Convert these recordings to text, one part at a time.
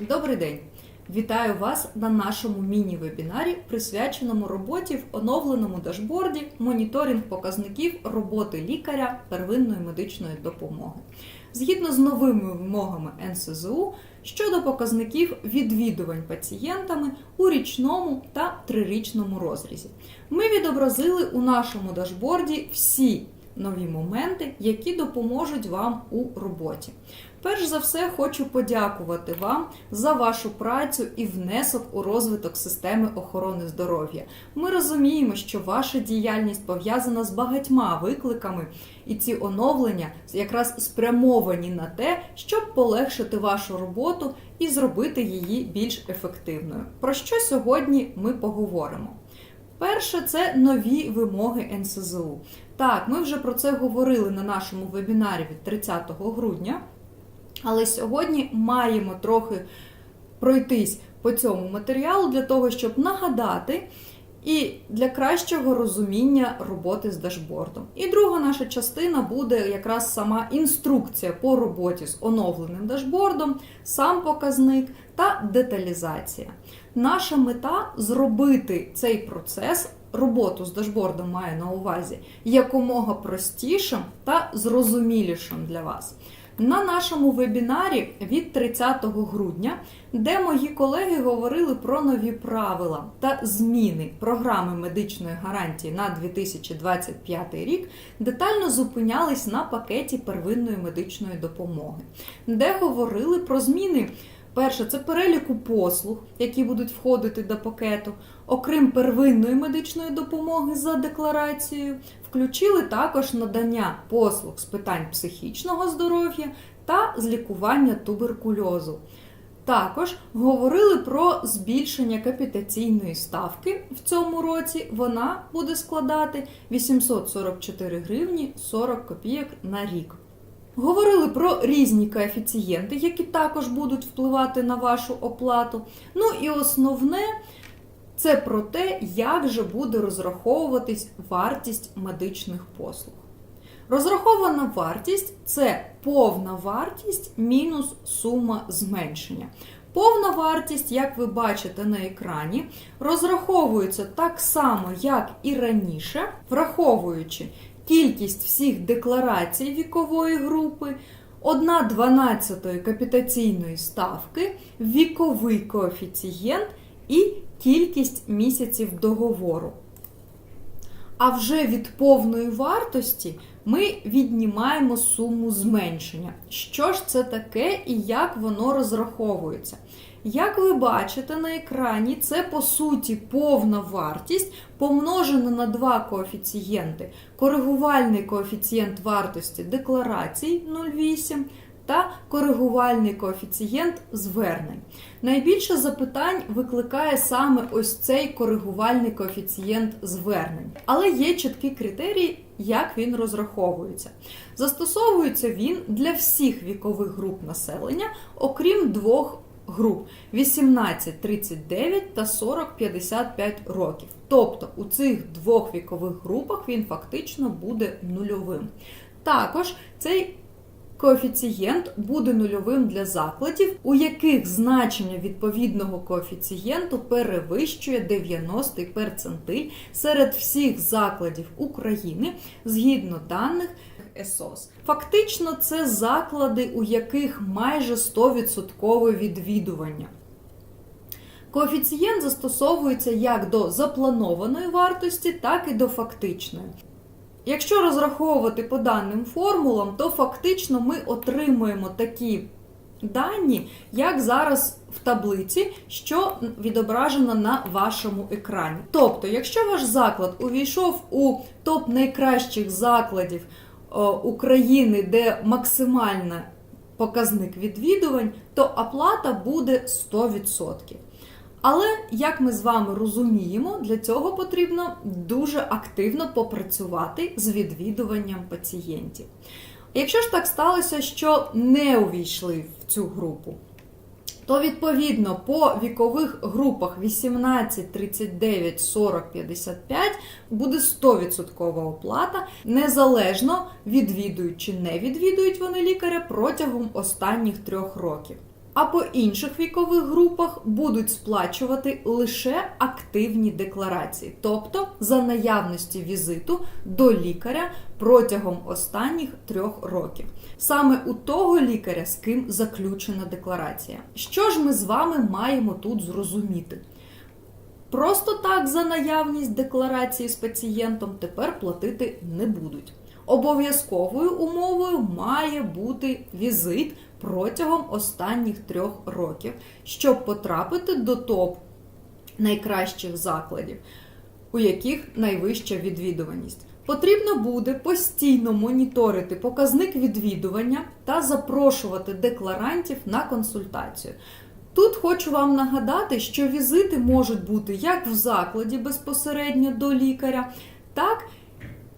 Добрий день! Вітаю вас на нашому міні-вебінарі, присвяченому роботі в оновленому дашборді моніторинг показників роботи лікаря первинної медичної допомоги. Згідно з новими вимогами НСЗУ щодо показників відвідувань пацієнтами у річному та трирічному розрізі. Ми відобразили у нашому дашборді всі нові моменти, які допоможуть вам у роботі. Перш за все, хочу подякувати вам за вашу працю і внесок у розвиток системи охорони здоров'я. Ми розуміємо, що ваша діяльність пов'язана з багатьма викликами, і ці оновлення якраз спрямовані на те, щоб полегшити вашу роботу і зробити її більш ефективною. Про що сьогодні ми поговоримо? Перше, це нові вимоги НСЗУ. Так, ми вже про це говорили на нашому вебінарі від 30 грудня. Але сьогодні маємо трохи пройтись по цьому матеріалу для того, щоб нагадати і для кращого розуміння роботи з дашбордом. І друга наша частина буде якраз сама інструкція по роботі з оновленим дашбордом, сам показник та деталізація. Наша мета зробити цей процес. Роботу з дашбордом маю на увазі якомога простішим та зрозумілішим для вас на нашому вебінарі від 30 грудня, де мої колеги говорили про нові правила та зміни програми медичної гарантії на 2025 рік, детально зупинялись на пакеті первинної медичної допомоги, де говорили про зміни. Перше, це переліку послуг, які будуть входити до пакету, окрім первинної медичної допомоги за декларацією, включили також надання послуг з питань психічного здоров'я та з лікування туберкульозу. Також говорили про збільшення капітаційної ставки в цьому році. Вона буде складати 844 гривні 40 копійок на рік. Говорили про різні коефіцієнти, які також будуть впливати на вашу оплату. Ну і основне це про те, як же буде розраховуватись вартість медичних послуг. Розрахована вартість це повна вартість мінус сума зменшення. Повна вартість, як ви бачите на екрані, розраховується так само, як і раніше, враховуючи кількість всіх декларацій вікової групи, 1 12 капітаційної ставки, віковий коефіцієнт і кількість місяців договору. А вже від повної вартості ми віднімаємо суму зменшення. Що ж це таке і як воно розраховується? Як ви бачите на екрані, це по суті повна вартість помножена на два коефіцієнти: коригувальний коефіцієнт вартості декларацій 0,8 та коригувальний коефіцієнт звернень. Найбільше запитань викликає саме ось цей коригувальний коефіцієнт звернень. Але є чіткі критерії, як він розраховується. Застосовується він для всіх вікових груп населення, окрім двох груп 18-39 та 40-55 років. Тобто у цих двох вікових групах він фактично буде нульовим. Також цей Коефіцієнт буде нульовим для закладів, у яких значення відповідного коефіцієнту перевищує 90 перцентиль серед всіх закладів України згідно даних ЕСОС. Фактично, це заклади, у яких майже 100% відвідування. Коефіцієнт застосовується як до запланованої вартості, так і до фактичної. Якщо розраховувати по даним формулам, то фактично ми отримуємо такі дані, як зараз в таблиці, що відображено на вашому екрані. Тобто, якщо ваш заклад увійшов у топ найкращих закладів України, де максимальний показник відвідувань, то оплата буде 100%. Але, як ми з вами розуміємо, для цього потрібно дуже активно попрацювати з відвідуванням пацієнтів. Якщо ж так сталося, що не увійшли в цю групу, то відповідно по вікових групах 18, 39, 40, 55 буде 100% оплата, незалежно відвідують чи не відвідують вони лікаря протягом останніх трьох років. А по інших вікових групах будуть сплачувати лише активні декларації, тобто за наявності візиту до лікаря протягом останніх трьох років. Саме у того лікаря, з ким заключена декларація. Що ж ми з вами маємо тут зрозуміти? Просто так за наявність декларації з пацієнтом тепер платити не будуть. Обов'язковою умовою має бути візит протягом останніх трьох років, щоб потрапити до топ найкращих закладів, у яких найвища відвідуваність. Потрібно буде постійно моніторити показник відвідування та запрошувати декларантів на консультацію. Тут хочу вам нагадати, що візити можуть бути як в закладі безпосередньо до лікаря, так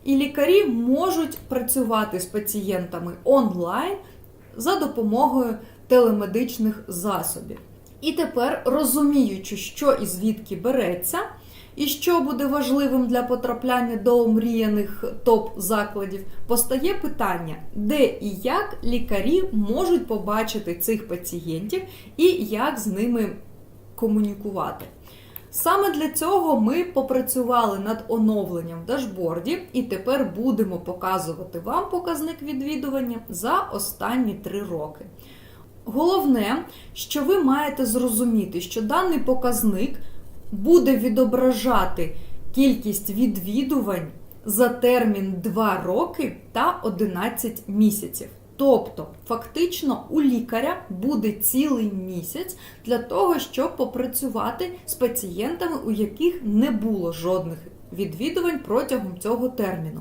і лікарі можуть працювати з пацієнтами онлайн за допомогою телемедичних засобів. І тепер, розуміючи, що і звідки береться, і що буде важливим для потрапляння до омріяних топ-закладів, постає питання, де і як лікарі можуть побачити цих пацієнтів і як з ними комунікувати. Саме для цього ми попрацювали над оновленням в дашборді, і тепер будемо показувати вам показник відвідування за останні три роки. Головне, що ви маєте зрозуміти, що даний показник буде відображати кількість відвідувань за термін 2 роки та 11 місяців. Тобто, фактично, у лікаря буде цілий місяць для того, щоб попрацювати з пацієнтами, у яких не було жодних відвідувань протягом цього терміну.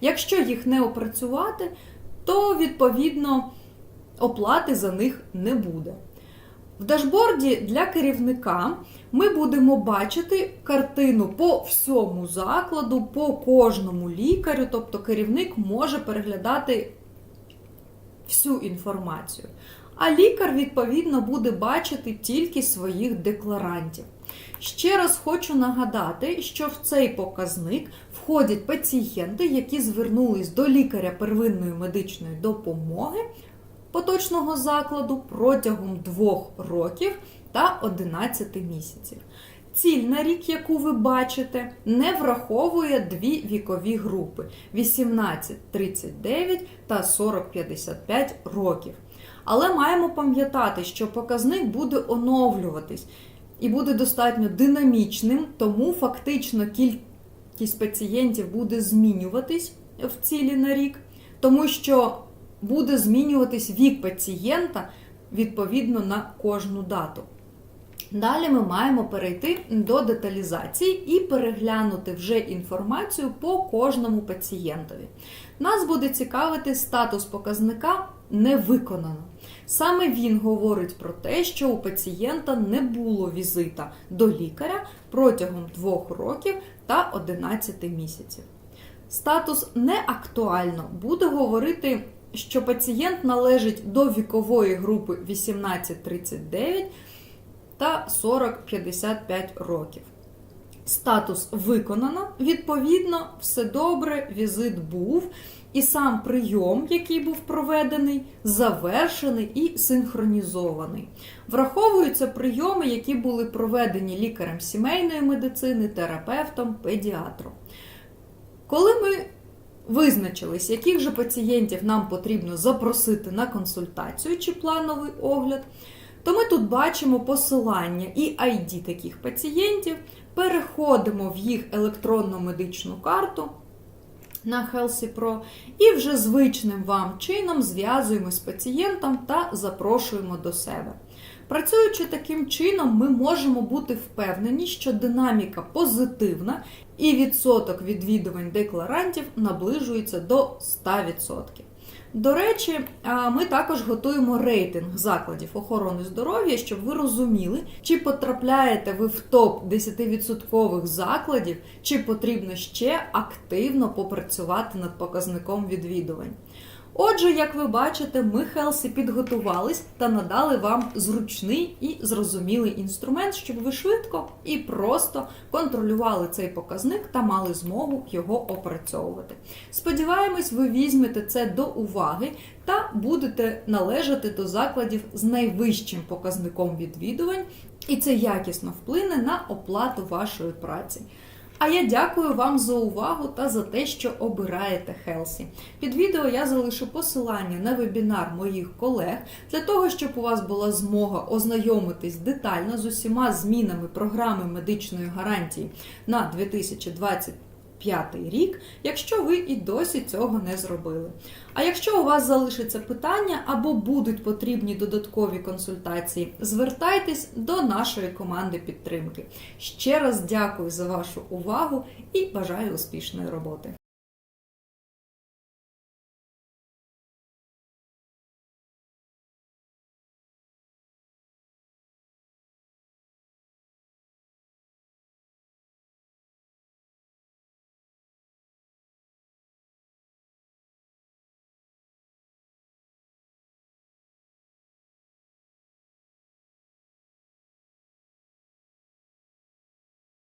Якщо їх не опрацювати, то відповідно оплати за них не буде. В дашборді для керівника ми будемо бачити картину по всьому закладу, по кожному лікарю, тобто керівник може переглядати всю інформацію. А лікар, відповідно, буде бачити тільки своїх декларантів. Ще раз хочу нагадати, що в цей показник входять пацієнти, які звернулись до лікаря первинної медичної допомоги поточного закладу протягом двох років та 11 місяців. Ціль на рік, яку ви бачите, не враховує дві вікові групи 18-39 та 40-55 років. Але маємо пам'ятати, що показник буде оновлюватись і буде достатньо динамічним, тому фактично кількість пацієнтів буде змінюватись в цілі на рік, тому що буде змінюватись вік пацієнта відповідно на кожну дату. Далі ми маємо перейти до деталізації і переглянути вже інформацію по кожному пацієнтові. Нас буде цікавити статус показника не виконано. Саме він говорить про те, що у пацієнта не було візита до лікаря протягом 2 років та 11 місяців. Статус не актуально буде говорити, що пацієнт належить до вікової групи 18-39 та 40-55 років. Статус виконано, відповідно, все добре, візит був, і сам прийом, який був проведений, завершений і синхронізований. Враховуються прийоми, які були проведені лікарем сімейної медицини, терапевтом, педіатром. Коли ми визначились, яких же пацієнтів нам потрібно запросити на консультацію чи плановий огляд, то ми тут бачимо посилання і ID таких пацієнтів, переходимо в їх електронну медичну карту на Healthy Pro і вже звичним вам чином зв'язуємо з пацієнтом та запрошуємо до себе. Працюючи таким чином, ми можемо бути впевнені, що динаміка позитивна і відсоток відвідувань декларантів наближується до 100%. До речі, ми також готуємо рейтинг закладів охорони здоров'я, щоб ви розуміли, чи потрапляєте ви в топ 10% закладів, чи потрібно ще активно попрацювати над показником відвідувань. Отже, як ви бачите, ми Хелсі підготувались та надали вам зручний і зрозумілий інструмент, щоб ви швидко і просто контролювали цей показник та мали змогу його опрацьовувати. Сподіваємось, ви візьмете це до уваги та будете належати до закладів з найвищим показником відвідувань, і це якісно вплине на оплату вашої праці. А я дякую вам за увагу та за те, що обираєте Хелсі. Під відео я залишу посилання на вебінар моїх колег для того, щоб у вас була змога ознайомитись детально з усіма змінами програми медичної гарантії на 2025 рік, якщо ви і досі цього не зробили. А якщо у вас залишиться питання або будуть потрібні додаткові консультації, звертайтесь до нашої команди підтримки. Ще раз дякую за вашу увагу і бажаю успішної роботи.